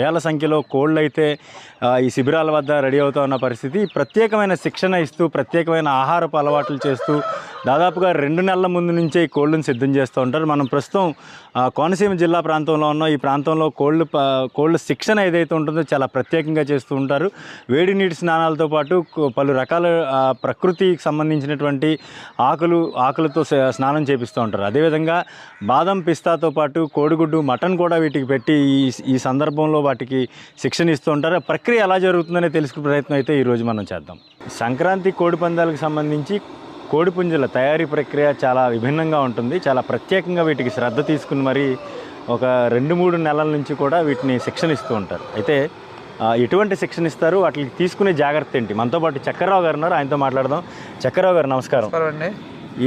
వేల సంఖ్యలో కోళ్ళు అయితే ఈ శిబిరాల వద్ద రెడీ అవుతా ఉన్న పరిస్థితి ప్రత్యేకమైన శిక్షణ ఇస్తూ ప్రత్యేకమైన ఆహారపు అలవాట్లు చేస్తూ దాదాపుగా రెండు నెలల ముందు నుంచే ఈ కోళ్ళను సిద్ధం చేస్తూ ఉంటారు. మనం ప్రస్తుతం కోనసీమ జిల్లా ప్రాంతంలో ఉన్న. ఈ ప్రాంతంలో కోళ్ళు ప- కోళ్ళ శిక్షణ ఏదైతే ఉంటుందో చాలా ప్రత్యేకంగా చేస్తూ ఉంటారు. వేడి నీటి స్నానాలతో పాటు పలు రకాల ప్రకృతికి సంబంధించినటువంటి ఆకులు ఆకులతో స్నానం చేపిస్తూ ఉంటారు. అదేవిధంగా బాదం పిస్తాతో పాటు కోడిగుడ్డు మటన్ కూడా వీటికి పెట్టి ఈ ఈ సందర్భంలో వాటికి శిక్షణ ఇస్తూ ఉంటారు. ప్రక్రియ ఎలా జరుగుతుందనే తెలుసుకునే ప్రయత్నం అయితే ఈరోజు మనం చేద్దాం. సంక్రాంతి కోడి పందాలకు సంబంధించి కోడి పుంజుల తయారీ ప్రక్రియ చాలా విభిన్నంగా ఉంటుంది. చాలా ప్రత్యేకంగా వీటికి శ్రద్ధ తీసుకుని మరి ఒక రెండు మూడు నెలల నుంచి కూడా వీటిని శిక్షణ ఇస్తూ ఉంటారు. అయితే ఎటువంటి శిక్షణ ఇస్తారు? వాటికి తీసుకునే జాగ్రత్త ఏంటి? మనతో పాటు చక్రరావు గారు ఉన్నారు. ఆయనతో మాట్లాడదాం. చక్రరావు గారు నమస్కారం.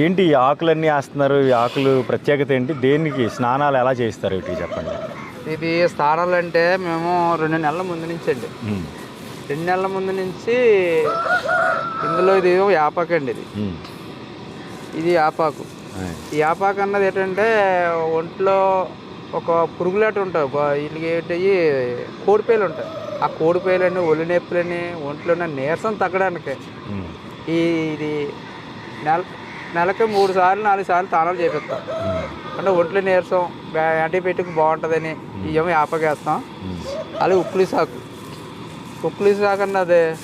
ఏంటి ఈ ఆకులన్నీ వేస్తున్నారు? ఈ ఆకులు ప్రత్యేకత ఏంటి? దేనికి స్నానాలు ఎలా చేయిస్తారు? వీటికి చెప్పండి. ఇది స్థానాలు అంటే మేము రెండు నెలల ముందు నుంచి అండి. రెండు నెలల ముందు నుంచి ఇందులో ఇది యాపాకు అండి ఇది. ఇది యాపాకు. ఆయ్, ఈ యాపాకు అన్నది ఏంటంటే ఒంట్లో ఒక పురుగులాట ఉంటాయి. బా- వీళ్ళకి ఏంటి కోడిపేలు ఉంటాయి. ఆ కోడిపేలని ఒళ్ళు నొప్పులని ఒంట్లో ఉన్న నీరసం తగ్గడానికి. ఈ ఇది నెల నెలకి మూడు సార్లు నాలుగు సార్లు తానాలు చేపిస్తాం. అంటే ఒంట్లో నీరసం బ్యా- యాంటీబయాటిక్ బాగుంటుందని ఇవేమో యాపకేస్తాం అలాగే ఉక్కులి సాకు. ఉక్కులి సాకు అన్నది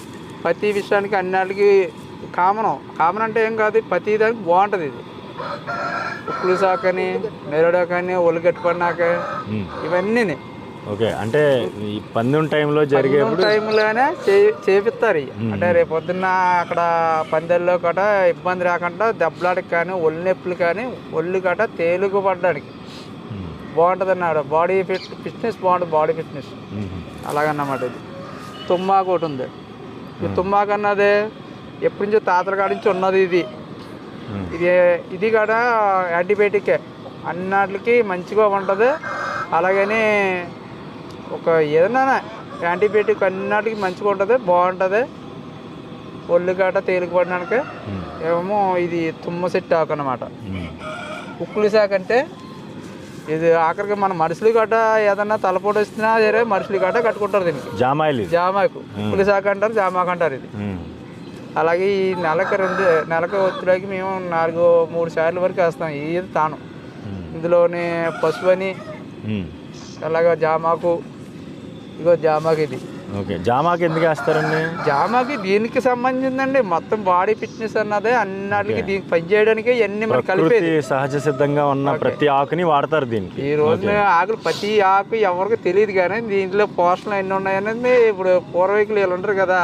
ప్రతి విషయానికి అన్నిటికి కామనం. కామన్ అంటే ఏం కాదు ప్రతి దానికి బాగుంటుంది ఇది. ఉక్కులి సాకు అని నెరడాకు అని ఒళ్ళు ఉమ్. ఇవన్నీ ఓకే అంటే ఈ పందెం టైంలో జరిగేప్పుడు టైంలోనే చేపిస్తారు. అంటే రేపు పొద్దున్న అక్కడ పందెల్లో కట ఇబ్బంది రాకుండా దెబ్బలాడికి కానీ ఒళ్ళు నొప్పులు కానీ ఒళ్ళు కట తేలిక పడడానికి. బాగుంటుంది అన్నాడు బాడీ ఫిట్ ఫిట్నెస్ బాగుంటుంది బాడీ ఫిట్నెస్. అలాగన్నమాట ఇది. తుమ్మాకు ఒకటి ఉంది. ఈ తుమ్మాకు అన్నది ఎప్పటి నుంచో తాతల కాడి నుంచి ఉన్నది ఇది. ఇది ఇది కూడా యాంటీబయాటికే. అన్నిటికి మంచిగా ఉంటుంది. అలాగని ఒక ఏదైనా యాంటీబయాటిక్ అన్నిటికి మంచిగా ఉంటుంది బాగుంటుంది. ఒళ్ళు గట తేలిక పడడానికి ఉమ్, ఏమో ఇది తుమ్మ సెట్ ఆకు అనమాట ఉక్కులు శాఖ అంటే ఇది ఆఖరికి మన మనుషులు గట్ట ఏదన్నా తలపోటు వస్తున్నా సరే మనుషులు గట్ట కట్టుకుంటారు దీనికి. జామాయిలు. జామాకు. ఉక్కులు శాఖ అంటారు జామాకు అంటారు ఇది. అలాగే ఈ నెలకి రెండు నెలకి ఒత్తిడికి మేము నాలుగు మూడు సార్లు వరకు వేస్తాం. ఇది తాను. ఇందులోని పసుపు అని ఉమ్. అలాగే జామాకు ఇగో జామాకు ఇది. ఓకే. జామాకి ఎందుకు వేస్తారండి? జామాకి దీనికి సంబంధించిందండి. మొత్తం బాడీ ఫిట్నెస్ అన్నదే. అన్నిటికి దీనికి పని చేయడానికి ఇవన్నీ మనం కలిపేది. సహజ సిద్ధంగా ఉన్న ప్రతి ఆకుని వాడతారు దీనికి. ఈ రోజున ఆకులు ప్రతి ఆకు ఎవరికి తెలియదు కానీ దీంట్లో పోషణలు ఎన్ని ఉన్నాయనేది ఇప్పుడు పూర్వీకులు వీళ్ళు ఉంటారు కదా.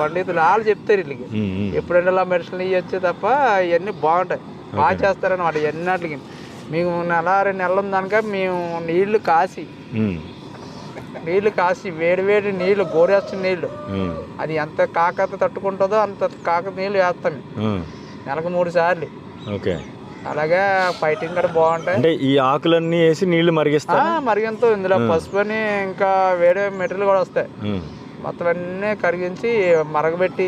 పండితులు వాళ్ళు చెప్తారు వీళ్ళకి. ఎప్పుడైనా ఇలా మెడిసిన్లు ఇవ్వచ్చు తప్ప ఇవన్నీ బాగుంటాయి. బాగా చేస్తారనమాట ఎన్నటికి మేము నెల రెండు నెలలు ఉందనక మేము నీళ్ళు కాసి నీళ్ళు కాసి వేడి వేడి నీళ్ళు గోరేస్తున్న నీళ్ళు. అది ఎంత కాకత తట్టుకుంటుందో అంత కాకత నీళ్ళు వేస్తాం. నెలకు మూడు సార్లు. ఓకే. అలాగే ఫైటింగ్ కూడా బాగుంటాయి. అంటే ఈ ఆకులన్నీ వేసి నీళ్ళు మరిగిస్తారు ఆ, మరిగంతో ఇందులో పసుపు అని ఇంకా వేరే మెటీరియల్ కూడా వస్తాయి. మొత్తం అన్నీ కరిగించి మరగబెట్టి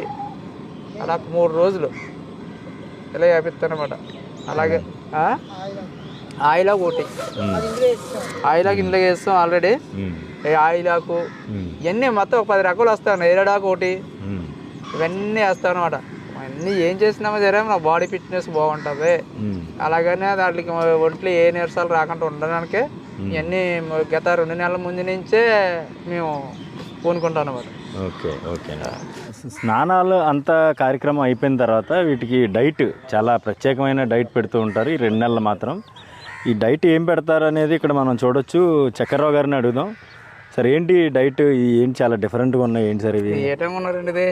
అలా మూడు రోజులు ఇలా వేపిస్తానమాట. అలాగే ఆ? ఆయిలాకు ఒకటి. ఉమ్, ఆయిలాకు ఇందులో వేస్తాం ఆల్రెడీ. ఆయిలాకు ఇవన్నీ మొత్తం ఒక పది రకాలు వస్తాయి నేరేడాకు ఒకటి. ఇవన్నీ వేస్తాం అనమాట అన్నీ ఏం చేసినామో సరే నా బాడీ ఫిట్నెస్ బాగుంటుంది. అలాగనే దాంట్లోకి ఒంట్లో ఏ నీరసాలు రాకుండా ఉండడానికి ఇవన్నీ గత రెండు నెలల ముందు నుంచే మేము పూనుకుంటాం అనమాట ఓకే ఓకే. స్నానాలు అంత కార్యక్రమం అయిపోయిన తర్వాత వీటికి డైట్ చాలా ప్రత్యేకమైన డైట్ పెడుతూ ఉంటారు ఈ రెండు నెలలు మాత్రం. ఈ డైట్ ఏం పెడతారు అనేది ఇక్కడ మనం చూడొచ్చు. చక్రరావు గారిని అడుగుదాం. సార్ ఏంటి డైట్ ఏంటి చాలా డిఫరెంట్గా ఉన్నాయి? ఏంటి సార్ ఇవి? ఉన్నారండి ఇది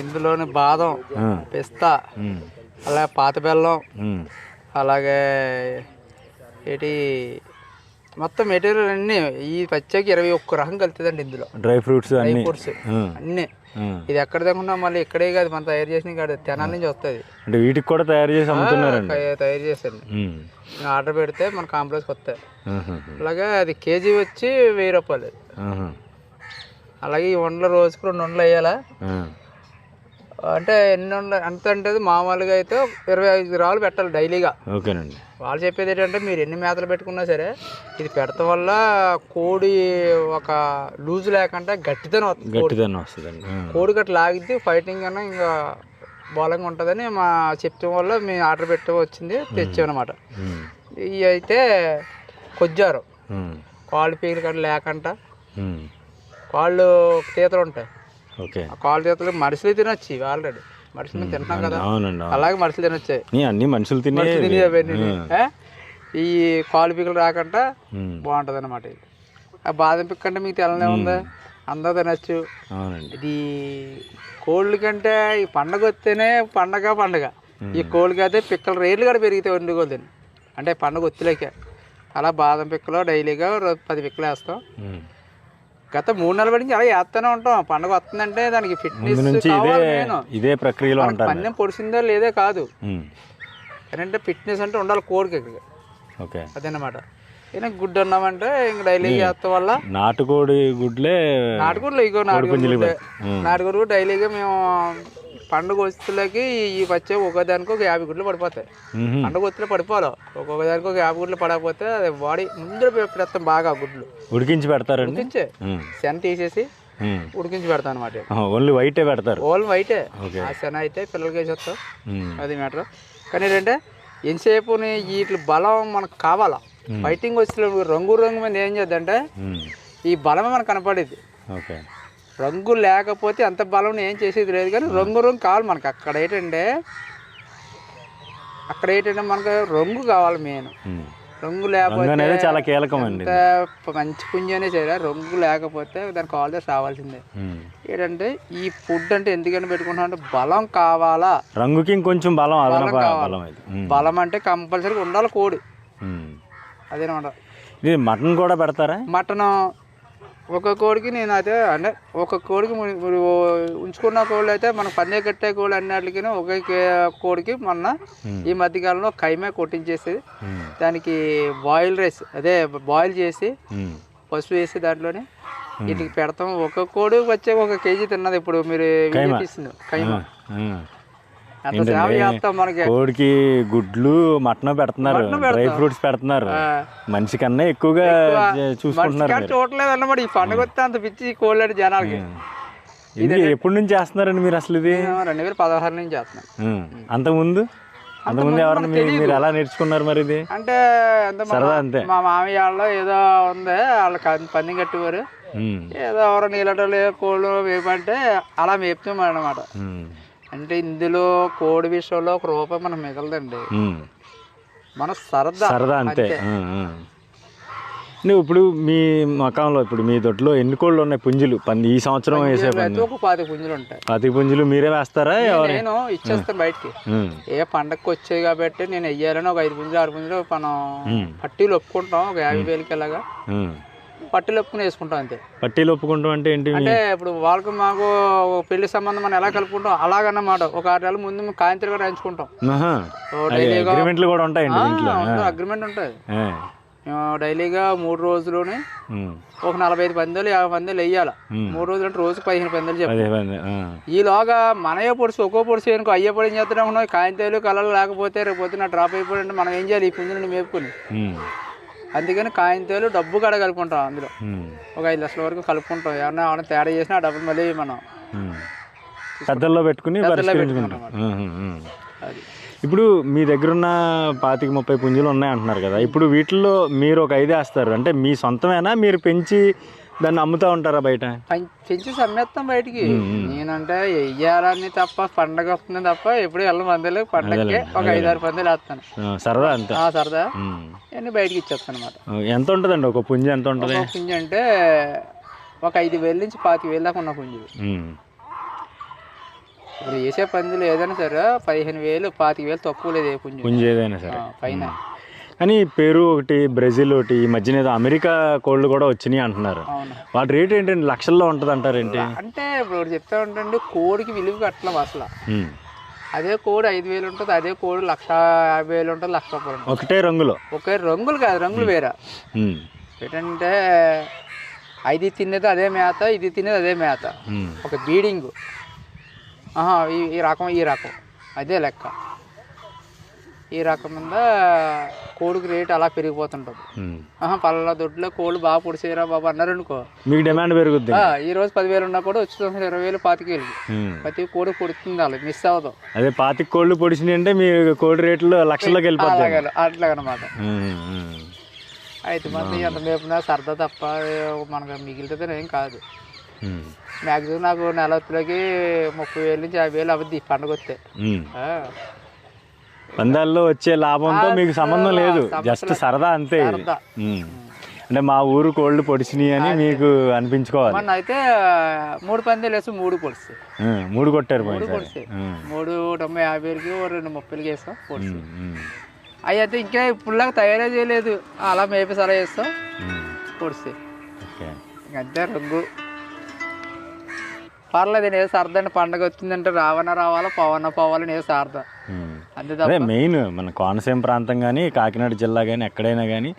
ఇందులోని బాదం పిస్తా అలాగే పాత బెల్లం అలాగే ఏంటి మొత్తం మెటీరియల్ అన్నీ ఈ పచ్చకి ఇరవై ఒక్క రకం కలుతుందండి ఇందులో. డ్రై ఫ్రూట్స్ అన్నీ. ఫ్రూట్స్ అన్నీ. ఇది ఎక్కడ తగ్గున్నా మళ్ళీ ఇక్కడే కాదు మనం తయారు చేసిన కాదు తెనాల నుంచి వస్తుంది అంటే వీటికి కూడా తయారు చేసి అమ్ముతున్నారండి తయారు ఉమ్. ఆర్డర్ పెడితే మన కాంప్లెక్స్కి వస్తాయి. అలాగే అది కేజీ వచ్చి వెయ్యి రూపాయలు. అలాగే ఈ వండలు రోజుకు రెండు వందలు వేయాలా. అంటే ఎన్ని ఎంత అంటే మామూలుగా అయితే ఇరవై ఐదు రాళ్ళు పెట్టాలి డైలీగా ఓకేనండి వాళ్ళు చెప్పేది ఏంటంటే మీరు ఎన్ని మేతలు పెట్టుకున్నా సరే ఇది పెడతాం వల్ల కోడి ఒక లూజ్ లేకుండా గట్టితనం వస్తుంది కోడి. గట్టిదనం వస్తుందండి. కోడి గట్ట లాగిద్ది ఫైటింగ్ అన్న ఇంకా బలంగా ఉంటుందని మా చెప్పడం వల్ల మేము ఆర్డర్ పెట్ట వచ్చింది తెచ్చామన్నమాట. ఇవి అయితే కొజ్జారు. కాళ్ళు పీకలు కట్ట లేకుండా. కాళ్ళు తీతలు ఉంటాయి ఓకే. ఆ కాళ్ళు తీతలు మనుషులు తినొచ్చు ఆల్రెడీ. మనుషులు తింటున్నాం కదా. అవునండి. అలాగే మనుషులు తినొచ్చాయి అన్ని మనుషులు తినే? ఈ కాలు పీకలు రాకుండా. బాగుంటుంది అనమాట ఆ బాదం పిక్ అంటే మీకు తెల్లనే ఉంది? అందరూ తినచ్చు. ఇది కోళ్ళ కంటే ఈ పండగ వస్తేనే పండగ పండగ. ఈ కోళ్ళకి అయితే పిక్కలు రేట్లు కూడా పెరిగితే వండుకోదని అంటే పండగ ఒత్తిలేక. అలా బాదం పిక్కలు డైలీగా పది పిక్కలు వేస్తాం. గత మూడు నెలల నుంచి అలా వేస్తూనే ఉంటాం. పండగ వస్తుందంటే దానికి ముందు ఫిట్నెస్ నుంచి ఇదే కావాలి నేను ఇదే ప్రక్రియలో ఉంటారు పన్నెం పొడిచిందో లేదే కాదు. ఉమ్. ఏంటంటే ఫిట్నెస్ అంటే ఉండాలి కోడికి ఇక్కడ ఓకే. అదన్నమాట ఈయన గుడ్డు అన్నామంటే ఇంక డైలీ చేస్తాం వల్ల నాటుకోడి గుడ్లే నాటుకోళ్ళు ఇగో నాటుకోళ్ళు పుంజులు గుడ్డే. ఉమ్. నాటుకోళ్ళు కూడా డైలీగా మేము పండుగ వస్తువులకి ఈ వచ్చే ఒకదానికి ఒక యాభై గుడ్లు పడిపోతాయి. పండుగ వస్తువులు పడిపోవాలి. ఒక్కొక్క దానికి ఒక యాభై గుడ్లు పడకపోతే అది బాడీ ముందర పెడతాం బాగా గుడ్లు. ఉడికించి పెడతారండి? ఉడికించే. శన తీసేసి. ఉడికించి పెడతాం అనమాట ఓన్లీ వైటే పెడతారు? ఓల్ వైటే. ఆ శన అయితే పిల్లలకి వేసేస్తాం. అది మ్యాటర్. కానీ ఏంటంటే ఎంతసేపు వీటి బలం మనకు కావాలా? ఫైటింగ్ వచ్చిన రంగు రంగు మీద ఏం చేద్దంటే. ఈ బలమే మనకు కనపడేది. ఓకే. రంగు లేకపోతే అంత బలం ఏం చేసేది లేదు కానీ రంగు రంగు కావాలి మనకి అక్కడ ఏంటంటే అక్కడ ఏంటంటే మనకు రంగు కావాలి మెయిన్. రంగు లేకపోతే చాలా కీలకమండి మంచి పుంజనే సరే రంగు లేకపోతే దానికి ఆల్రెడీ రావాల్సిందే. ఏంటంటే ఈ ఫుడ్ అంటే ఎందుకని పెట్టుకుంటాం అంటే బలం కావాలా రంగుకి ఇంకొంచెం బలం. బలం. బలం అంటే కంపల్సరీగా ఉండాలి కోడి. అదేనమాట ఇది మటన్ కూడా పెడతారా మటన్ ఒక కోడికి నేను అయితే అంటే ఒక కోడికి ఉంచుకున్న కోళ్ళు అయితే మనకు పన్నే కట్టే కోళ్ళు అన్నిటికీ ఒక కోడికి మొన్న. ఈ మధ్యకాలంలో కైమే కొట్టించేసి. దానికి బాయిల్ రైస్ అదే బాయిల్ చేసి. పసుపు వేసి దాంట్లోనే వీటికి పెడతాం. ఒక కోడి వచ్చే ఒక కేజీ తిన్నది ఇప్పుడు మీరు కైమా? కోడికి గుడ్లు మటన్ పెడుతున్నారు డ్రై ఫ్రూట్స్ పెడుతున్నారు. మనిషి కన్నా ఎక్కువగా చూసుకుంటున్నారు చూడలేదు అన్నమాట ఈ పండుగ వస్తే అంత పిచ్చి కోళ్ళు అంటే జనాలకి ఇది ఎప్పటి నుంచి చేస్తున్నారండి మీరు అసలు ఇది? రెండు వేల పదహారు నుంచి చేస్తున్నాను ఉమ్. అంతకుముందు? అంతకుముందు ఎవరైనా మీరు మీరు ఎలా నేర్చుకున్నారు మరి ఇది? అంటే సరదా అంతే. మా మామయ్య వాళ్ళు ఏదో ఉంది పంది కట్టేవారు. ఉమ్. ఏదో ఎవరో నీళ్ళటోళ్ళు కోళ్ళు వేపంటే అలా మేపుతాం అనమాట. అంటే ఇందులో కోడి విషయంలో ఒక రూపాయి మనకు మిగలదండి. మన సరదా. సరదా అంతే. నువ్వు ఇప్పుడు మీ మకంలో ఇప్పుడు మీ దొడ్లో ఎన్ని కోళ్ళు ఉన్నాయి పుంజులు? పంది ఈ సంవత్సరం వేసే పంది ఒక పాతి పుంజులు ఉంటాయి. పది పుంజులు మీరే వేస్తారా నేను ఇచ్చేస్తాను బయటికి. ఏ పండగకి వచ్చాయి కాబట్టి నేను వెయ్యాలని ఒక ఐదు పుంజులు ఆరు పుంజులు మనం. పట్టీలు ఒప్పుకుంటాం ఒక యాభై వేలకి ఉమ్. పట్టీలు ఒప్పుకుని వేసుకుంటాం అంతే. పట్టీలు ఒప్పుకుంటాం అంటే ఏంటి? అంటే ఇప్పుడు వాళ్ళకి మాకు పెళ్ళి సంబంధం మనం ఎలా కలుపుకుంటాం? అలాగన్నమాట. ఒక ఆరు నెలల ముందు కాయంత్రి కూడా డైలీగా అగ్రిమెంట్లు కూడా ఉంటాయండి ఇంట్లో. అగ్రిమెంట్ ఉంటుంది డైలీగా మూడు రోజులోనే. ఒక నలభై ఐదు పందులు యాభై పందులు వెయ్యాలి. ఉమ్. మూడు రోజులు అంటే రోజుకి పదిహేను పందులు చెప్పాలి. ఈలోగా మనయే పొడిచి ఒక్కో పొడిచి అనుకో అయ్యే పొడి ఏం చేస్తున్నాం కాయంతాలు కలలు లేకపోతే రేపు పొద్దున డ్రాప్ అయిపోయింటే మనం ఏం చేయాలి? ఈ పుంజుని మేపుకొని. అందుకని కాయంతాలు డబ్బు కడ కలుపుకుంటాం అందులో. ఒక ఐదు లక్షల వరకు కలుపుకుంటాం. ఏమన్నా ఏమన్నా తేడా చేసినా ఆ డబ్బులు మళ్ళీ మనం. పెద్దల్లో పెట్టుకుని. అది. ఇప్పుడు మీ దగ్గర ఉన్న పాతిక ముప్పై పుంజులు ఉన్నాయి అంటున్నారు కదా. ఇప్పుడు వీటిల్లో మీరు ఒక ఐదు వేస్తారు. అంటే మీ సొంతమేనా? మీరు పెంచి దాన్ని అమ్ముతా ఉంటారా బయట? పం- పెంచి సమ్మేస్తాం బయటికి. నేనంటే వెయ్యాలని తప్ప పండగ వస్తుంది తప్ప ఎప్పుడు వెళ్ళం పందులు పండగకి ఒక ఐదారు పందులు వేస్తాను. సరదా అంతే. ఆ సరదా. అన్నీ బయటికి ఇచ్చేస్తాను అనమాట ఎంత ఉంటుందండి ఒక పుంజు ఎంత ఉంటుంది? పుంజు అంటే ఒక ఐదు వేల నుంచి పాతిక వేలు దాకా ఉన్న పుంజు. ఇప్పుడు వేసే పందులు ఏదైనా సరే పదిహేను వేలు పాతిక వేలు తక్కువ లేదు ఏ పుంజు. పుంజు ఏదైనా సరే. పైన. కానీ పెరు ఒకటి బ్రెజిల్ ఒకటి ఈ మధ్యన ఏదో అమెరికా కోళ్ళు కూడా వచ్చినాయి అంటున్నారు. వాటి రేట్ ఏంటండి? లక్షల్లో ఉంటుంది అంటారేంటి అంటే ఇప్పుడు చెప్తా ఉంటండి కోడికి విలువ కట్టలేం అసలు. అదే కోడి ఐదు వేలు ఉంటుంది అదే కోడి లక్ష యాభై వేలు ఉంటుంది లక్ష రూపాయలు ఒకటే రంగులో? ఒకే రంగులు కాదు రంగులు వేరే. ఏంటంటే అది తినేది అదే మేత ఇది తినేది అదే మేత. ఒక బీడింగ్. ఈ రకం ఈ రకం. అదే లెక్క. ఈ రకం మీద కోడికి రేటు అలా పెరిగిపోతుంటుంది. పలానా దొడ్లో కోళ్ళు బాగా పొడిచేయరా బాబు అన్నారు అనుకో మీకు డిమాండ్ పెరుగుద్ది ఈ రోజు పదివేలు ఉన్నా కూడా వచ్చి ఇరవై వేలు పాతిక వేలు. ప్రతి కోడి పొడుతుంది వాళ్ళు మిస్ అవ్వదు. అదే పాతిక కోళ్ళు పొడిచినాయి అంటే మీ కోడి రేట్లు లక్షల్లోకి వెళ్ళిపోతాయి అట్లాగనమాట. అయితే మంది ఎంత మేపునా సరదా తప్ప మనకు మిగిలితే ఏం కాదు. మ్యాక్సిమం నాకు నెల ముప్పై వేలు నుంచి యాభై వేలు అవుద్ది పండుగ వస్తే పందాల్లో వచ్చే లాభంతో మీకు సంబంధం లేదు. జస్ట్ సరదా అంతే. అంటే మా ఊరు కోళ్ళు పొడిచినాయి అని మీకు అనిపించుకోవాలి. మొన్న అయితే మూడు పందేలు వేసి మూడు పొడిచి మూడు కొట్టారు మూడు తొంభై యాభై వేలకి ఓ రెండు ముప్పైలకి వేస్తాం పొడిచి అవి అయితే ఇంకా ఇప్పుడులాగా తయారే చేయలేదు. అలా మేపేసి అలా వేస్తాం. పొడిచి అంతే రంగు. పర్లేదు నేను సరదా పండగ వచ్చిందంటే రావణ రావాలా పవన పోవాలని ఏ సరదా. అదే తప్ప మెయిన్ మన కోనసీమ ప్రాంతం కానీ కాకినాడ జిల్లా కానీ ఎక్కడైనా కానీ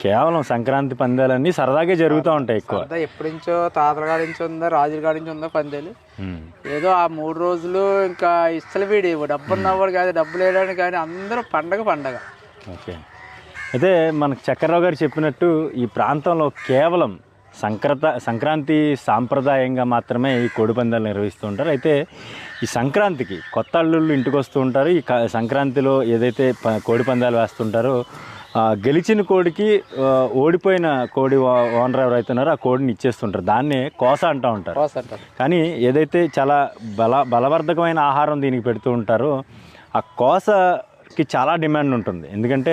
కేవలం సంక్రాంతి పందాలన్నీ సరదాగా జరుగుతూ ఉంటాయి ఎక్కువ. ఎప్పటి నుంచో తాతల కాడి నుంచి ఉందా రాజుల కాడి నుంచి ఉందా పందేలు. ఉమ్, ఏదో ఆ మూడు రోజులు ఇంకా ఇస్తలు వీడి డబ్బు ఉన్నవాడు కాదు డబ్బులు వేయడానికి కానీ అందరూ పండగ పండగ. ఓకే. అయితే మనకు చక్రరావు గారు చెప్పినట్టు ఈ ప్రాంతంలో కేవలం సంక్రత సంక్రాంతి సాంప్రదాయంగా మాత్రమే ఈ కోడి పందాలు నిర్వహిస్తూ ఉంటారు. అయితే ఈ సంక్రాంతికి కొత్త అల్లుళ్ళు ఇంటికి వస్తూ ఉంటారు. ఈ సంక్రాంతిలో ఏదైతే ప- కోడి పందాలు వేస్తుంటారో గెలిచిన కోడికి ఓడిపోయిన కోడి ఓనర్ ఎవరైతే ఉన్నారో ఆ కోడిని ఇచ్చేస్తుంటారు. దాన్నే కోస అంటూ ఉంటారు. కోస కానీ ఏదైతే చాలా బల బలవర్ధకమైన ఆహారం దీనికి పెడుతూ ఉంటారో ఆ కి చాలా డిమాండ్ ఉంటుంది. ఎందుకంటే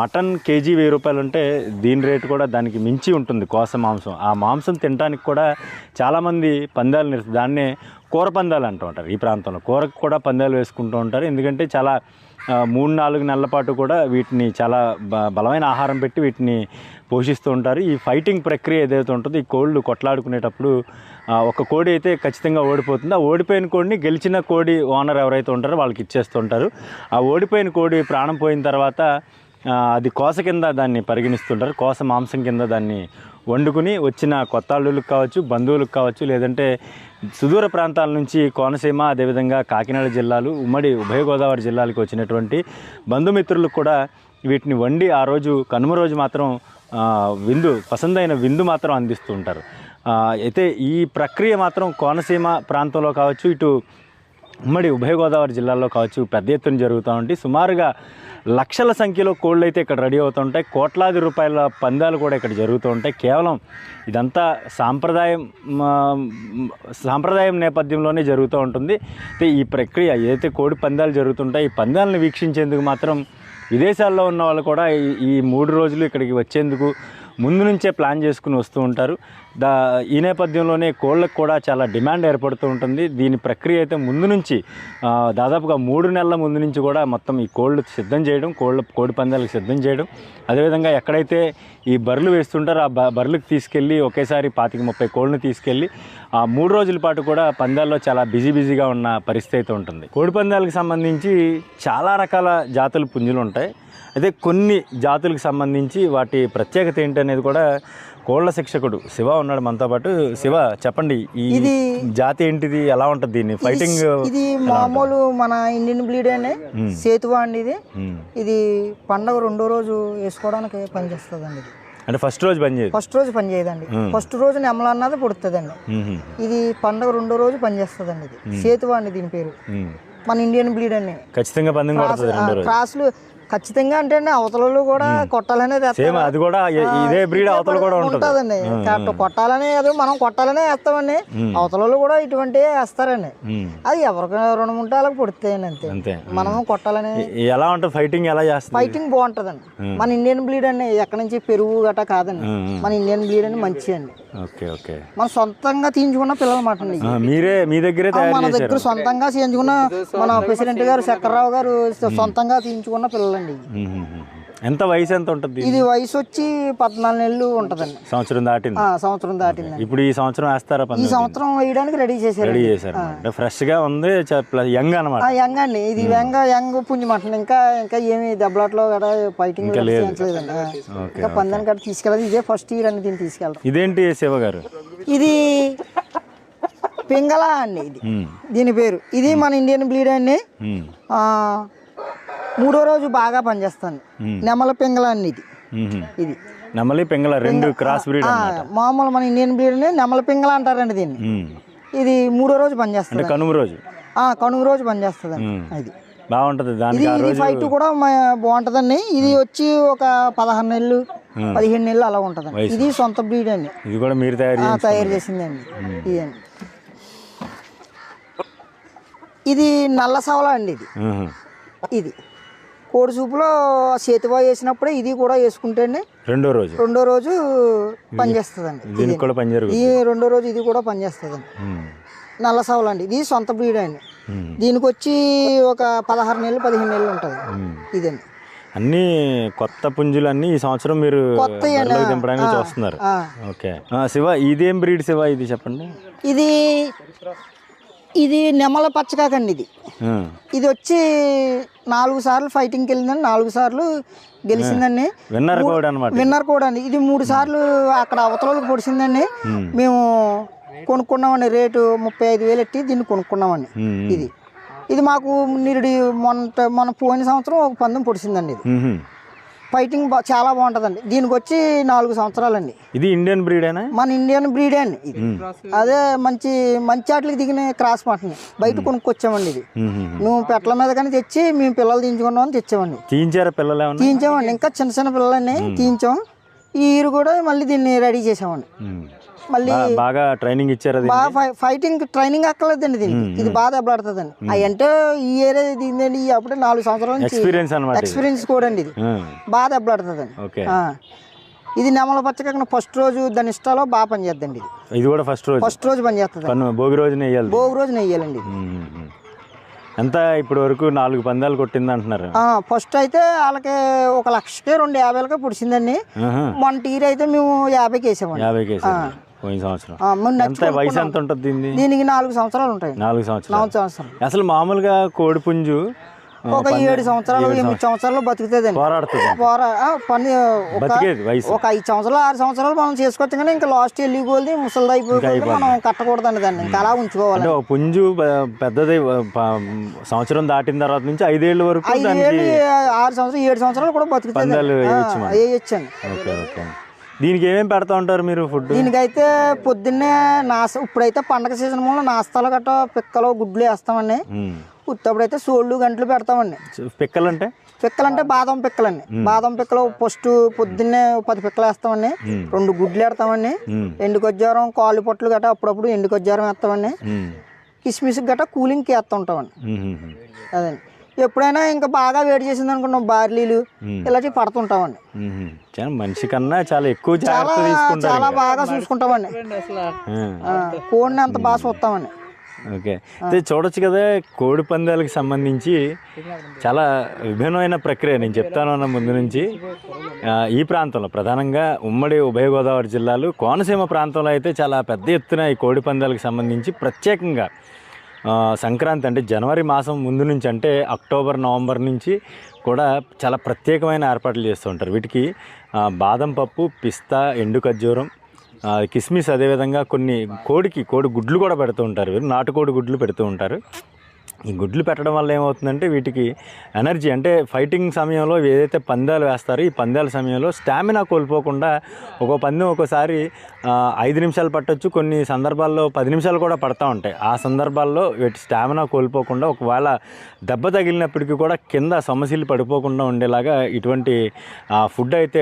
మటన్ కేజీ వెయ్యి రూపాయలు ఉంటే దీని రేటు కూడా దానికి మించి ఉంటుంది కోస మాంసం. ఆ మాంసం తినడానికి కూడా చాలామంది పందాలు నిర్ దాన్నే కూర పందాలు అంటూ ఉంటారు ఈ ప్రాంతంలో. కూరకు కూడా పందాలు వేసుకుంటూ ఉంటారు. ఎందుకంటే చాలా మూడు నాలుగు నెలల పాటు కూడా వీటిని చాలా బ బలమైన ఆహారం పెట్టి వీటిని పోషిస్తూ ఉంటారు. ఈ ఫైటింగ్ ప్రక్రియ ఏదైతే ఉంటుందో ఈ కోళ్ళు కొట్లాడుకునేటప్పుడు ఒక కోడి అయితే ఖచ్చితంగా ఓడిపోతుంది. ఆ ఓడిపోయిన కోడిని గెలిచిన కోడి ఓనర్ ఎవరైతే ఉంటారో వాళ్ళకి ఇచ్చేస్తుంటారు ఆ ఓడిపోయిన కోడి ప్రాణం పోయిన తర్వాత అది కోస కింద దాన్ని పరిగణిస్తుంటారు. కోస మాంసం కింద దాన్ని వండుకుని వచ్చిన కొత్త అల్లులకు కావచ్చు బంధువులకు కావచ్చు లేదంటే సుదూర ప్రాంతాల నుంచి కోనసీమ అదేవిధంగా కాకినాడ జిల్లాలు ఉమ్మడి ఉభయ గోదావరి జిల్లాలకు వచ్చినటువంటి బంధుమిత్రులకు కూడా వీటిని వండి ఆ రోజు కనుమ రోజు మాత్రం విందు పసందైన విందు మాత్రం అందిస్తూ ఉంటారు. అయితే ఈ ప్రక్రియ మాత్రం కోనసీమ ప్రాంతంలో కావచ్చు ఇటు ఉమ్మడి ఉభయ గోదావరి జిల్లాలో కావచ్చు పెద్ద ఎత్తున జరుగుతూ ఉంటాయి సుమారుగా లక్షల సంఖ్యలో కోళ్ళు అయితే ఇక్కడ రెడీ అవుతుంటాయి కోట్లాది రూపాయల పందాలు కూడా ఇక్కడ జరుగుతూ ఉంటాయి. కేవలం ఇదంతా సాంప్రదాయం సాంప్రదాయం నేపథ్యంలోనే జరుగుతూ ఉంటుంది. అయితే ఈ ప్రక్రియ ఏదైతే కోడి పందాలు జరుగుతుంటాయి ఈ పందాలను వీక్షించేందుకు మాత్రం విదేశాల్లో ఉన్న వాళ్ళు కూడా ఈ ఈ మూడు రోజులు ఇక్కడికి వచ్చేందుకు ముందు నుంచే ప్లాన్ చేసుకుని వస్తూ ఉంటారు. దా ఈ నేపథ్యంలోనే కోళ్ళకు కూడా చాలా డిమాండ్ ఏర్పడుతూ ఉంటుంది. దీని ప్రక్రియ అయితే ముందు నుంచి దాదాపుగా మూడు నెలల ముందు నుంచి కూడా మొత్తం ఈ కోళ్ళు సిద్ధం చేయడం కోళ్ళ కోడి పందాలకు సిద్ధం చేయడం. అదేవిధంగా ఎక్కడైతే ఈ బర్రెలు వేస్తుంటారో ఆ బ బర్రెలకు తీసుకెళ్ళి ఒకేసారి పాతిక ముప్పై కోళ్ళని తీసుకెళ్ళి ఆ మూడు రోజుల పాటు కూడా పందాల్లో చాలా బిజీ బిజీగా ఉన్న పరిస్థితి అయితే ఉంటుంది. కోడి పందాలకు సంబంధించి చాలా రకాల జాతుల పుంజులు ఉంటాయి. అయితే కొన్ని జాతులకు సంబంధించి వాటి ప్రత్యేకత ఏంటనేది కూడా కోళ్ళ శిక్షకుడు శివ ఉన్నాడు మనతో పాటు. శివ చెప్పండి ఈ జాతి ఏంటిది? ఎలా ఉంటుంది దీన్ని? ఫైటింగ్ ఇది మామూలు మన ఇండియన్ బ్లీడ్ అండి సేతువా అండి ఇది. ఉమ్. ఇది పండగ రెండో రోజు వేసుకోవడానికి పనిచేస్తుంది అండి ఇది. అంటే ఫస్ట్ రోజు పని చేయదు? ఫస్ట్ రోజు పని చేయదండి. ఫస్ట్ రోజు నెమల అన్నది పుడుతుందండి. ఇది పండగ రెండో రోజు పనిచేస్తుందండి ఇది. సేతువా అండి దీని పేరు. మన ఇండియన్ బ్లీడ్ అండి ఖచ్చితంగా పందెం క్రాసులు ఖచ్చితంగా అంటే అండి అవతలలో కూడా కొట్టాలనేది సేమ్ అది కూడా ఇదే బ్రీడ్ అవతల కూడా ఉంటుంది. ఉంటుందండి. కరెక్ట్. కొట్టాలనే కాదు మనం కొట్టాలనే వేస్తామండి. అవతలలో కూడా ఇటువంటివి వేస్తారండి. అది ఎవరికి రెండు మూడు వాళ్ళకి పుడతాయండి అంతే. మనము కొట్టాలనే ఎలా ఉంటుంది? ఫైటింగ్ ఎలా చేస్తుంది? ఫైటింగ్ బాగుంటుందండి. మన ఇండియన్ బ్లీడ్ అండి ఎక్కడి నుంచి పెరుగు గట్రా కాదండి. మన ఇండియన్ బ్లీడ్ అని మంచి అండి ఓకే ఓకే. మన సొంతంగా తీయించుకున్న పిల్లలు మాట మీరే మీ దగ్గరే మన దగ్గర సొంతంగా చేయించుకున్న మన ప్రెసిడెంట్ గారు చక్రరావు గారు సొంతంగా తీయించుకున్న పిల్లలండి. ఎంత వయసు ఎంత ఉంటుంది ఇది వయసు వచ్చి పద్నాలుగు నెలలు ఉంటుందండి. సంవత్సరం దాటింది. ఆ, సంవత్సరం దాటిందండి. ఇప్పుడు ఈ సంవత్సరం వేస్తారా ఈ సంవత్సరం వేయడానికి రెడీ చేశారు రెడీ చేశారు అంటే ఫ్రెష్గా ఉంది యంగ్ అనమాట ఆ యంగ్ అండి. ఇది యంగ్ యంగ్ పుంజమంటుంది ఇంకా ఇంకా ఏమి దెబ్బలాట్లో గట్రా ఫైటింగ్ లేదండి ఇంకా పందాన్ని గట్రా తీసుకెళ్ళదు ఇదే ఫస్ట్ ఇయర్ అండి దీన్ని తీసుకెళ్ళడం. ఇదేంటి శివ గారు? ఇది పింగళ అండి ఇది. ఉమ్, దీని పేరు. ఇది మన ఇండియన్ బ్లీడ్ అండి. ఉమ్, ఆ, మూడో రోజు బాగా పనిచేస్తుంది. నెమల పింగళ అండి ఇది. ఇది. నెమలి పెంగళ రెండు క్రాస్ బ్రీడ్ మామూలు మన ఇండియన్ బ్లీడ్ నెమల పింగళ అంటారండి దీన్ని. ఇది మూడో రోజు పనిచేస్తుంది. కనుమ రోజు. కనుమ రోజు పనిచేస్తుందండి మ్మ్. అది. బాగుంటది దానికి ఇది ఇది ఫైట్ కూడా బాగుంటుందండి. ఇది వచ్చి ఒక పదహారు నెలలు పదిహేను నెలలు అలా ఉంటుందండి. ఇది సొంత బ్రీడ్ అండి. ఇది కూడా మీరు తయారు. తయారు చేసిందండి. ఇదండి ఇది నల్ల సవల అండి ఇది. ఇది. కోడి సూపులో చేతివా వేసినప్పుడే ఇది కూడా వేసుకుంటే రెండో రోజు. రెండో రోజు పనిచేస్తుందండి. దీనికి కూడా ఈ రెండో రోజు ఇది కూడా పనిచేస్తుందండి. నల్ల సవల అండి ఇది సొంత బ్రీడ్ అండి. దీనికి వచ్చి ఒక పదహారు నెలలు పదిహేను నెలలు ఉంటుంది. ఇదండి అన్ని కొత్త పుంజులు అన్ని ఈ సంవత్సరం మీరు అండి. దింపడానికి చూస్తున్నారు. ఓకే. శివ ఇదేం బ్రీడ్ శివ ఇది చెప్పండి? ఇది ఇది నెమల పచ్చకాకండి ఇది. ఇది వచ్చి నాలుగు సార్లు ఫైటింగ్కి వెళ్ళిందండి నాలుగు సార్లు గెలిచిందండి విన్నర్ కోడ్ అనమాట విన్నర్ కూడా అండి. ఇది మూడు సార్లు అక్కడ అవతలకి పొడిచిందండి మేము. కొనుక్కున్నామండి. రేటు ముప్పై ఐదు వేలు ఎట్టి దీన్ని కొనుక్కున్నామండి. ఇది. ఇది మాకు నిరుడి మొన్న మన పోయిన సంవత్సరం ఒక పందెం పొడిచిందండి ఇది. ఫైటింగ్ చాలా బాగుంటుందండి. దీనికి వచ్చి నాలుగు సంవత్సరాలండి. ఇది ఇండియన్ బ్రీడేనా? మన ఇండియన్ బ్రీడే అండి ఇది. అదే మంచి మంచి ఆటలకి దిగిన క్రాస్ మటన్ బయట కొనుక్కొచ్చామండి ఇది. నువ్వు పెట్టల మీద కానీ తెచ్చి మేము పిల్లలు తీయించుకున్నామని తెచ్చామండి. తీయించారా పిల్లలు తీయించామండి. ఇంకా చిన్న చిన్న పిల్లలని తీయించాం. ఈ ఇయర్ కూడా మళ్ళీ దీన్ని రెడీ చేసామండి. మళ్ళీ బాగా ట్రైనింగ్ ఇచ్చారా? బాగా ఫైటింగ్ ట్రైనింగ్ అక్కర్లేదండి దీనికి. ఇది బాగా దెబ్బలాడుతుందండి. అవి అంటే ఈ ఏరియా దీనిదండి ఈ అప్పుడే నాలుగు సంవత్సరాల నుంచి ఎక్స్పీరియన్స్ అనమాట. ఎక్స్పీరియన్స్ కూడా అండి ఇది. బాగా దెబ్బలాడుతుందండి. ఓకే. ఇది నెమల పచ్చకాక ఫస్ట్ రోజు దాని ఇష్టాలో బాగా పనిచేద్దండి ఇది. ఇది కూడా ఫస్ట్ రోజు? ఫస్ట్ రోజు పనిచేస్తుంది. భోగి రోజున వేయాలి భోగి ఉమ్, ఉమ్. ఎంత ఇప్పటి వరకు నాలుగు పందాలు కొట్టింది అంటున్నారు? ఫస్ట్ అయితే వాళ్ళకి ఒక లక్షకి రెండు యాభైలకే పుడిచిందండి. మొన్న టీర్ అయితే మేము యాభైకి వేసామండి. యాభై కేసారు పోయిన సంవత్సరం. ఆ, మొన్న ఎంత వయసు ఎంత ఉంటుంది దీన్ని? దీనికి నాలుగు సంవత్సరాలు ఉంటాయి. నాలుగు సంవత్సరాలు. నాలుగు సంవత్సరాలు. అసలు మామూలుగా కోడిపుంజు ఆ, ఒక ఏడు సంవత్సరాలు ఎనిమిది సంవత్సరాలు. బతుకుతుందండి పోరాడుతుంది. పోరా ఆ, పని ఒక బతికేది వయసు. ఒక ఐదు సంవత్సరాలు ఆరు సంవత్సరాలు మనం చేసుకోవచ్చు కానీ ఇంకా లాస్ట్ వెళ్ళి గోల్ది ముసలిది అయిపోయి మనం కట్టకూడదండి దాన్ని. ఇంకా అలా ఉంచుకోవాలి. అంటే ఒక పుంజు ప- పెద్దది ప- సంవత్సరం దాటిన తర్వాత నుంచి ఐదేళ్ళ వరకు ఐదు దానికి ఏళ్ళు ఆరు సంవత్సరాలు ఏడు సంవత్సరాలు కూడా బతుకుతుంది పందాలు వేయొచ్చు మనం. వేయచ్చండి. Okay okay. దీనికి ఏమేమి పెడతా ఉంటారు మీరు ఫుడ్ దీనికైతే పొద్దున్నే నాస ఇప్పుడైతే పండగ సీజన్ మూల నాస్తాలు గట్ట పిక్కలు గుడ్లు వేస్తామండి. ఉత్తప్పుడైతే సోళ్ళు గంటలు పెడతామండి. పిక్కలు అంటే పిక్కలంటే బాదం పిక్కలండి. బాదం పిక్కలు ఫస్ట్ పొద్దున్నే పది పిక్కలు వేస్తామండి. రెండు గుడ్లు వేస్తామండి మ్మ్. ఎండు కొజ్జారం కాలు పొట్లు గట్ట అప్పుడప్పుడు ఎండు కొజ్జారం వేస్తామండి. కిస్మిస్ గట్ట కూలింగ్కి వేస్తూ ఉంటామండి మ్మ్. అదండి. ఎప్పుడైనా ఇంకా బాగా వేడి చేసింది అనుకున్నాం బార్లీలు. ఇలాంటివి పడుతుంటామండి. మ్మ్. చాలా మనిషి కన్నా చాలా ఎక్కువ చాలా బాగా చూసుకుంటామండి. కోడిని అంత బాగా చూస్తామండి. ఓకే. చూడొచ్చు కదా కోడి పందాలకు సంబంధించి చాలా విభిన్నమైన ప్రక్రియ నేను చెప్తాను అన్న ముందు నుంచి. ఈ ప్రాంతంలో ప్రధానంగా ఉమ్మడి ఉభయ గోదావరి జిల్లాలు కోనసీమ ప్రాంతంలో అయితే చాలా పెద్ద ఎత్తున ఈ కోడి పందాలకు సంబంధించి ప్రత్యేకంగా సంక్రాంతి అంటే జనవరి మాసం ముందు నుంచి అంటే అక్టోబర్ నవంబర్ నుంచి కూడా చాలా ప్రత్యేకమైన ఏర్పాట్లు చేస్తూ ఉంటారు. వీటికి బాదం పప్పు పిస్తా ఎండు ఖర్జూరం కిస్మిస్ అదేవిధంగా కొన్ని కోడికి కోడి గుడ్లు కూడా పెడుతూ ఉంటారు వీరు. నాటుకోడి గుడ్లు పెడుతూ ఉంటారు. ఈ గుడ్లు పెట్టడం వల్ల ఏమవుతుందంటే వీటికి ఎనర్జీ అంటే ఫైటింగ్ సమయంలో ఏదైతే పందాలు వేస్తారో ఈ పందాల సమయంలో స్టామినా కోల్పోకుండా ఒక పందెం ఒక్కోసారి ఐదు నిమిషాలు పట్టొచ్చు. కొన్ని సందర్భాల్లో పది నిమిషాలు కూడా పడతా ఉంటాయి. ఆ సందర్భాల్లో వీటి స్టామినా కోల్పోకుండా ఒకవేళ దెబ్బ తగిలినప్పటికీ కూడా కింద సమస్యలు పడిపోకుండా ఉండేలాగా ఇటువంటి ఫుడ్ అయితే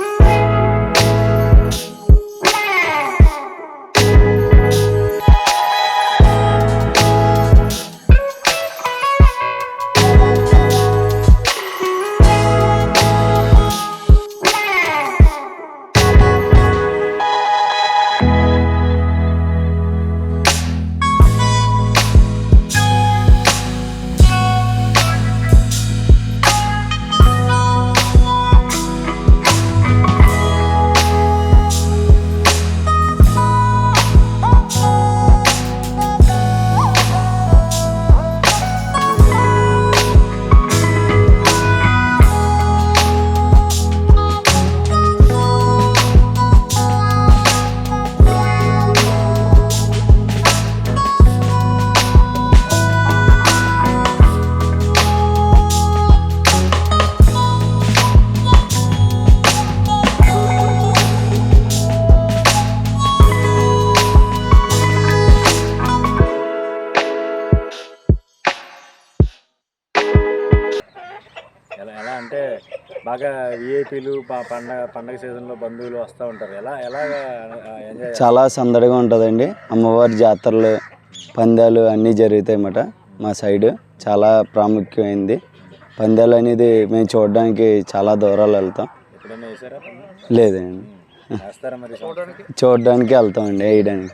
బాగా విఐపీలు పండగ పండగ సీజన్లో బంధువులు వస్తూ ఉంటారు. ఎలా ఎలాగా ఎంజాయ్ చాలా సందడిగా ఉంటుందండి. అమ్మవారి జాతరలు పందాలు అన్నీ జరుగుతాయి అన్నమాట మా సైడ్. చాలా ప్రాముఖ్యమైంది. పందాలు అనేది మేము చూడడానికి చాలా దూరాలు వెళ్తాం? లేదండి. చూడడానికి వెళ్తామండి వేయడానికి.